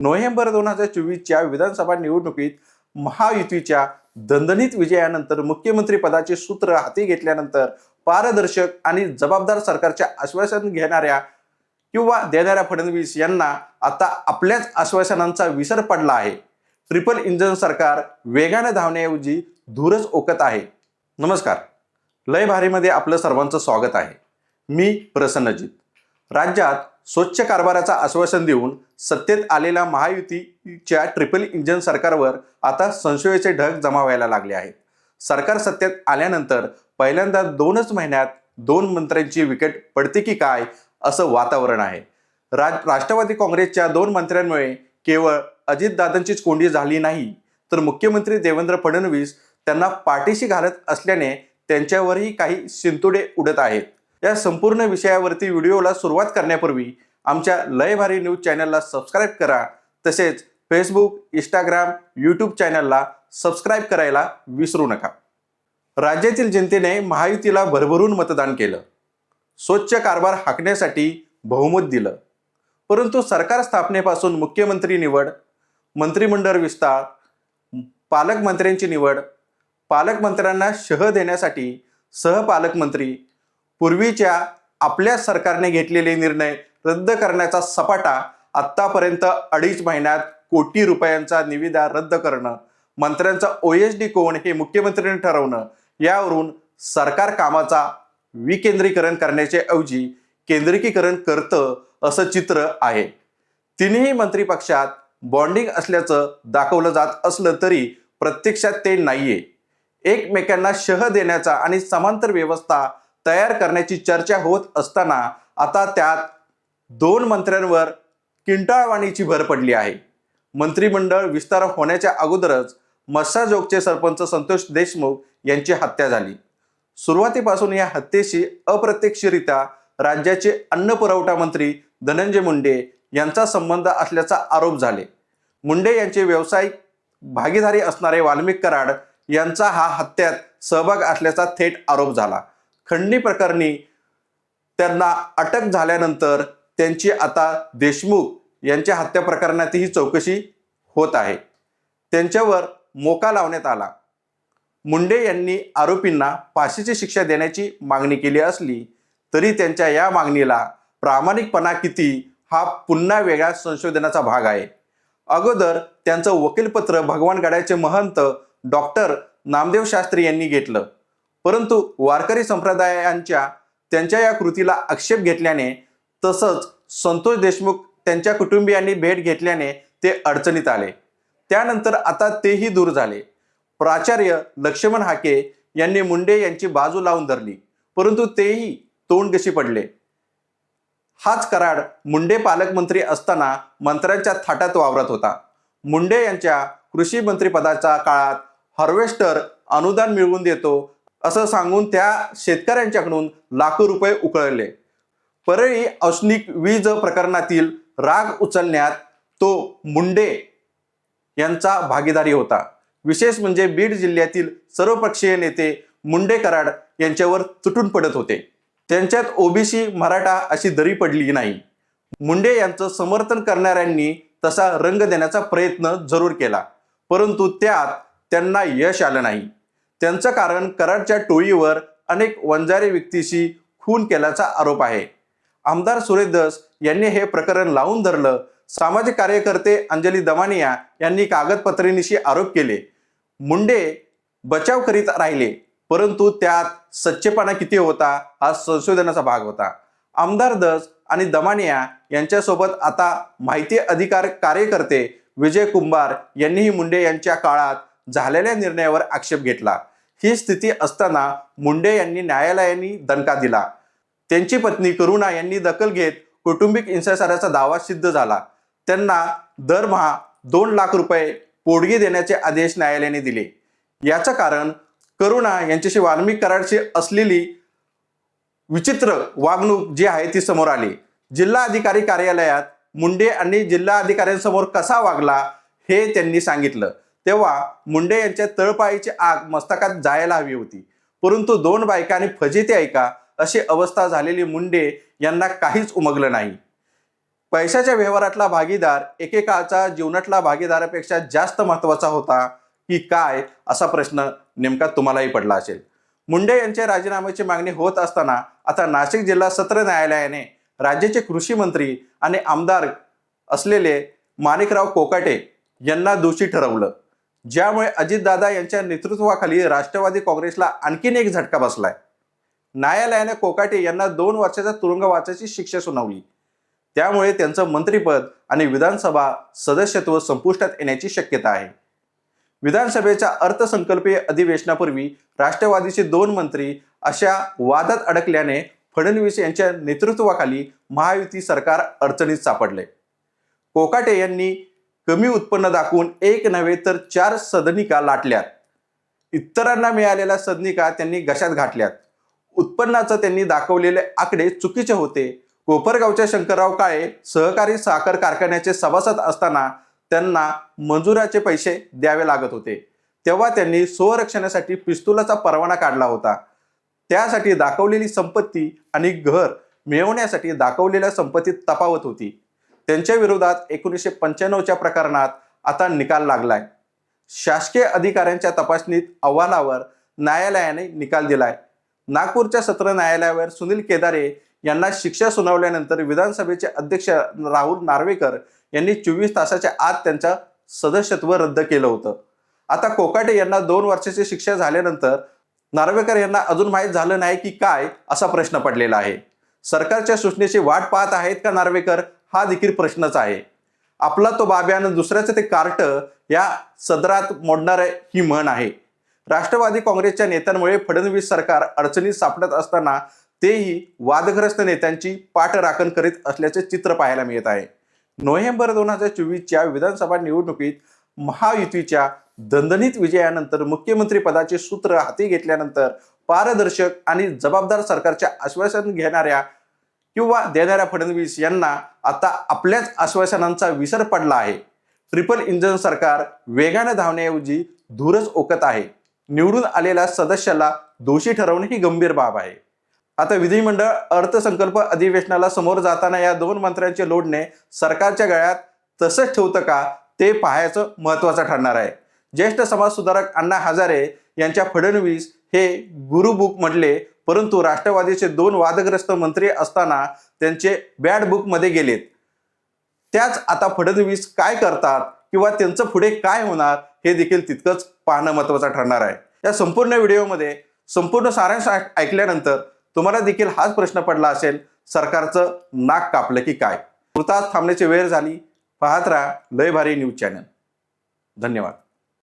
November दोन हजार चोवीसच्या विधानसभा निवडणुकीत महायुतीच्या दणदणीत विजयानंतर मुख्यमंत्री पदाचे सूत्र हाती घेतल्यानंतर पारदर्शक आणि जबाबदार सरकारचे आश्वासन घेणाऱ्या किंवा देणाऱ्या फडणवीस यांना आता आपल्याच आश्वासनांचा विसर पडला आहे. ट्रिपल इंजन सरकार वेगाने धावण्याऐवजी धूरच ओकत आहे. नमस्कार. लय भारीमध्ये आपलं सर्वांचं स्वागत आहे. मी प्रसन्नजित. राज्यात स्वच्छ कारभाराचं आश्वासन देऊन सत्तेत आलेल्या महायुतीच्या ट्रिपल इंजन सरकारवर आता संशयाचे ढग जमा व्हायला लागले आहेत. सरकार सत्तेत आल्यानंतर पहिल्यांदा दोनच महिन्यात दोन मंत्र्यांची विकेट पडते की काय असं वातावरण आहे. राज राष्ट्रवादी काँग्रेसच्या दोन मंत्र्यांमुळे केवळ अजितदादांचीच कोंडी झाली नाही तर मुख्यमंत्री देवेंद्र फडणवीस त्यांना पाठीशी घालत असल्याने त्यांच्यावरही काही शिंतोडे उडत आहेत. या संपूर्ण विषयावरती व्हिडिओला सुरुवात करण्यापूर्वी आमच्या लय भारी न्यूज चॅनलला सबस्क्राईब करा. तसेच फेसबुक इंस्टाग्राम यूट्यूब चॅनलला सबस्क्राईब करायला विसरू नका. राज्यातील जनतेने महायुतीला भरभरून मतदान केलं. स्वच्छ कारभार हाकण्यासाठी बहुमत दिलं. परंतु सरकार स्थापनेपासून मुख्यमंत्री निवड मंत्रिमंडळ विस्तार पालकमंत्र्यांची निवड पालकमंत्र्यांना शह देण्यासाठी सहपालकमंत्री पूर्वीच्या आपल्या सरकारने घेतलेले निर्णय रद्द करण्याचा सपाटा आत्तापर्यंत अडीच महिन्यात कोटी रुपयांचा निविदा रद्द करणं मंत्र्यांचा ओ एस डी कोण हे मुख्यमंत्र्यांनी ठरवणं यावरून सरकार कामाचा विकेंद्रीकरण करण्याचे ऐवजी केंद्रिकीकरण करतं असं चित्र आहे. तिन्ही मंत्री पक्षात बॉन्डिंग असल्याचं दाखवलं जात असलं तरी प्रत्यक्षात ते नाहीये. एकमेकांना शह देण्याचा आणि समांतर व्यवस्था तयार करण्याची चर्चा होत असताना आता त्यात दोन मंत्र्यांवर किंटाळवाणीची भर पडली आहे. मंत्रिमंडळ विस्तार होण्याच्या अगोदरच मस्साजोगचे सरपंच संतोष देशमुख यांची हत्या झाली. सुरुवातीपासून या हत्येशी अप्रत्यक्षरित्या राज्याचे अन्न पुरवठा मंत्री धनंजय मुंडे यांचा संबंध असल्याचा आरोप झाले. मुंडे यांचे व्यावसायिक भागीदारी असणारे वाल्मिक कराड यांचा हा हत्यात सहभाग असल्याचा थेट आरोप झाला. खंडणी प्रकरणी त्यांना अटक झाल्यानंतर त्यांची आता देशमुख यांच्या हत्या प्रकरणातही चौकशी होत आहे. त्यांच्यावर मोका लावण्यात आला. मुंडे यांनी आरोपींना फाशीची शिक्षा देण्याची मागणी केली असली तरी त्यांच्या या मागणीला प्रामाणिकपणा किती हा पुन्हा वेगळ्या संशोधनाचा भाग आहे. अगोदर त्यांचं वकीलपत्र भगवान गडाचे महंत डॉक्टर नामदेव शास्त्री यांनी घेतलं. परंतु वारकरी संप्रदायांच्या त्यांच्या या कृतीला आक्षेप घेतल्याने तसंच संतोष देशमुख त्यांच्या कुटुंबियांनी भेट घेतल्याने ते अडचणीत आले. त्यानंतर आता तेही दूर झाले. प्राचार्य लक्ष्मण हाके यांनी मुंडे यांची बाजू लावून धरली परंतु तेही तोंडगशी पडले. हाच कराड मुंडे पालकमंत्री असताना मंत्र्यांच्या थाटात वावरत होता. मुंडे यांच्या कृषी मंत्रीपदाच्या काळात हार्वेस्टर अनुदान मिळवून देतो असं सांगून त्या शेतकऱ्यांच्याकडून लाखो रुपये उकळले. परळी औष्णिक वीज प्रकरणातील राग उचलण्यात तो मुंडे यांचा भागीदारी होता. विशेष म्हणजे बीड जिल्ह्यातील सर्वपक्षीय नेते मुंडे कराड यांच्यावर तुटून पडत होते. त्यांच्यात ओबीसी मराठा अशी दरी पडली नाही. मुंडे यांचं समर्थन करणाऱ्यांनी तसा रंग देण्याचा प्रयत्न जरूर केला. परंतु त्यात त्यांना यश आलं नाही. त्यांचं कारण कराडच्या टोळीवर अनेक वंजारे व्यक्तीशी खून केल्याचा आरोप आहे. आमदार सुरेश यांनी हे प्रकरण लावून धरलं. सामाजिक कार्यकर्ते अंजली दमानिया यांनी कागदपत्रेनिशी आरोप केले. मुंडे बचाव करीत राहिले परंतु त्यात सच्चेपणा किती होता हा संशोधनाचा भाग होता. आमदार दस आणि दमानिया यांच्यासोबत आता माहिती अधिकार कार्यकर्ते विजय कुंभार यांनीही मुंडे यांच्या काळात झालेल्या निर्णयावर आक्षेप घेतला. ही स्थिती असताना मुंडे यांनी न्यायालयाने दणका दिला. त्यांची पत्नी करुणा यांनी दखल घेत कौटुंबिक हिंसाचाराचा दावा सिद्ध झाला. त्यांना दरमहा दोन लाख रुपये पोडगी देण्याचे आदेश न्यायालयाने दिले. याचं कारण करुणा यांच्याशी वाल्मिक कराडची असलेली विचित्र वागणूक जी आहे ती समोर आली. जिल्हा अधिकारी कार्यालयात मुंडे आणि जिल्हा अधिकाऱ्यांसमोर कसा वागला हे त्यांनी सांगितलं. तेव्हा मुंडे यांच्या तळपायची आग मस्तकात जायला हवी होती. परंतु दोन बायकांनी फजिती ऐका अशी अवस्था झालेली मुंडे यांना काहीच उमगलं नाही. पैशाच्या व्यवहारातला भागीदार एकेकाळचा जीवनातला भागीदारापेक्षा जास्त महत्त्वाचा होता की काय असा प्रश्न नेमका तुम्हालाही पडला असेल. मुंडे यांच्या राजीनाम्याची मागणी होत असताना आता नाशिक जिल्हा सत्र न्यायालयाने राज्याचे कृषी मंत्री आणि आमदार असलेले माणिकराव कोकाटे यांना दोषी ठरवलं. ज्यामुळे अजितदादा यांच्या नेतृत्वाखाली राष्ट्रवादी काँग्रेसला आणखीन एक झटका बसलाय. न्यायालयाने कोकाटे यांना दोन वर्षाच्या तुरुंगवासाची शिक्षा सुनावली. त्यामुळे त्यांचं मंत्रिपद आणि विधानसभा सदस्यत्व संपुष्टात येण्याची शक्यता आहे. विधानसभेच्या अर्थसंकल्पीय अधिवेशनापूर्वी राष्ट्रवादीचे दोन मंत्री अशा वादात अडकल्याने फडणवीस यांच्या नेतृत्वाखाली महायुती सरकार अडचणीत सापडले. कोकाटे यांनी कमी उत्पन्न दाखवून एक नव्हे तर चार सदनिका लाटल्यात. इतरांना मिळालेल्या सदनिका त्यांनी घशात घातल्यात. उत्पन्नाचं त्यांनी दाखवलेले आकडे चुकीचे होते. कोपरगावच्या शंकरराव काळे सहकारी साखर कारखान्याचे सभासद असताना त्यांना मंजुराचे पैसे द्यावे लागत होते. तेव्हा त्यांनी स्वरक्षणासाठी पिस्तुलाचा परवाना काढला होता. त्यासाठी दाखवलेली संपत्ती आणि घर मिळवण्यासाठी दाखवलेल्या संपत्तीत तफावत होती. त्यांच्या विरोधात एकोणीसशे पंच्याण्णवच्या प्रकरणात आता निकाल लागलाय. शासकीय अधिकाऱ्यांच्या तपासणीत अहवालावर न्यायालयाने निकाल दिलाय. नागपूरच्या सत्र न्यायालयावर सुनील केदारे यांना शिक्षा सुनावल्यानंतर विधानसभेचे अध्यक्ष राहुल नार्वेकर यांनी चोवीस तासाच्या आत त्यांचं सदस्यत्व रद्द केलं होतं. आता कोकाटे यांना दोन वर्षाची शिक्षा झाल्यानंतर नार्वेकर यांना अजून माहीत झालं नाही की काय असा प्रश्न पडलेला आहे. सरकारच्या सूचनेची वाट पाहत आहेत का नार्वेकर? हा देखील प्रश्नच आहे. आपला तो बाब्यानं दुसऱ्याचं ते कार्ट या सदरात मोडणार ही म्हण आहे. राष्ट्रवादी काँग्रेसच्या नेत्यांमुळे फडणवीस सरकार अडचणीत सापडत असताना तेही वादग्रस्त नेत्यांची पाठराखण करीत असल्याचे चित्र पाहायला मिळत आहे. नोव्हेंबर दोन हजार चोवीसच्या विधानसभा निवडणुकीत महायुतीच्या दणदणीत विजयानंतर मुख्यमंत्री पदाचे सूत्र हाती घेतल्यानंतर पारदर्शक आणि जबाबदार सरकारचे आश्वासन घेणाऱ्या किंवा देणाऱ्या फडणवीस यांना आता आपल्याच आश्वासनांचा विसर पडला आहे. ट्रिपल इंजन सरकार वेगाने धावण्याऐवजी धूरच ओकत आहे. निवडून आलेल्या सदस्याला दोषी ठरवणे ही गंभीर बाब आहे. आता विधिमंडळ अर्थसंकल्प अधिवेशनाला समोर जाताना या दोन मंत्र्यांचे लोडणे सरकारच्या गळ्यात तसंच ठेवतं का ते पाहायचं महत्वाचं ठरणार आहे. ज्येष्ठ समाजसुधारक अण्णा हजारे यांच्या फडणवीस हे गुरुबुक म्हटले परंतु राष्ट्रवादीचे दोन वादग्रस्त मंत्री असताना त्यांचे बॅड बुकमध्ये गेलेत. त्याच आता फडणवीस काय करतात किंवा त्यांचं पुढे काय होणार हे देखील तितकंच पाहणं महत्वाचं ठरणार आहे. या संपूर्ण व्हिडिओमध्ये संपूर्ण सारांश ऐकल्यानंतर तुम्हाला देखील हाच प्रश्न पडला असेल सरकारचं नाक कापलं की काय? तुर्तास थांबण्याची वेळ झाली. पाहत राहा लय भारी न्यूज चॅनल. धन्यवाद.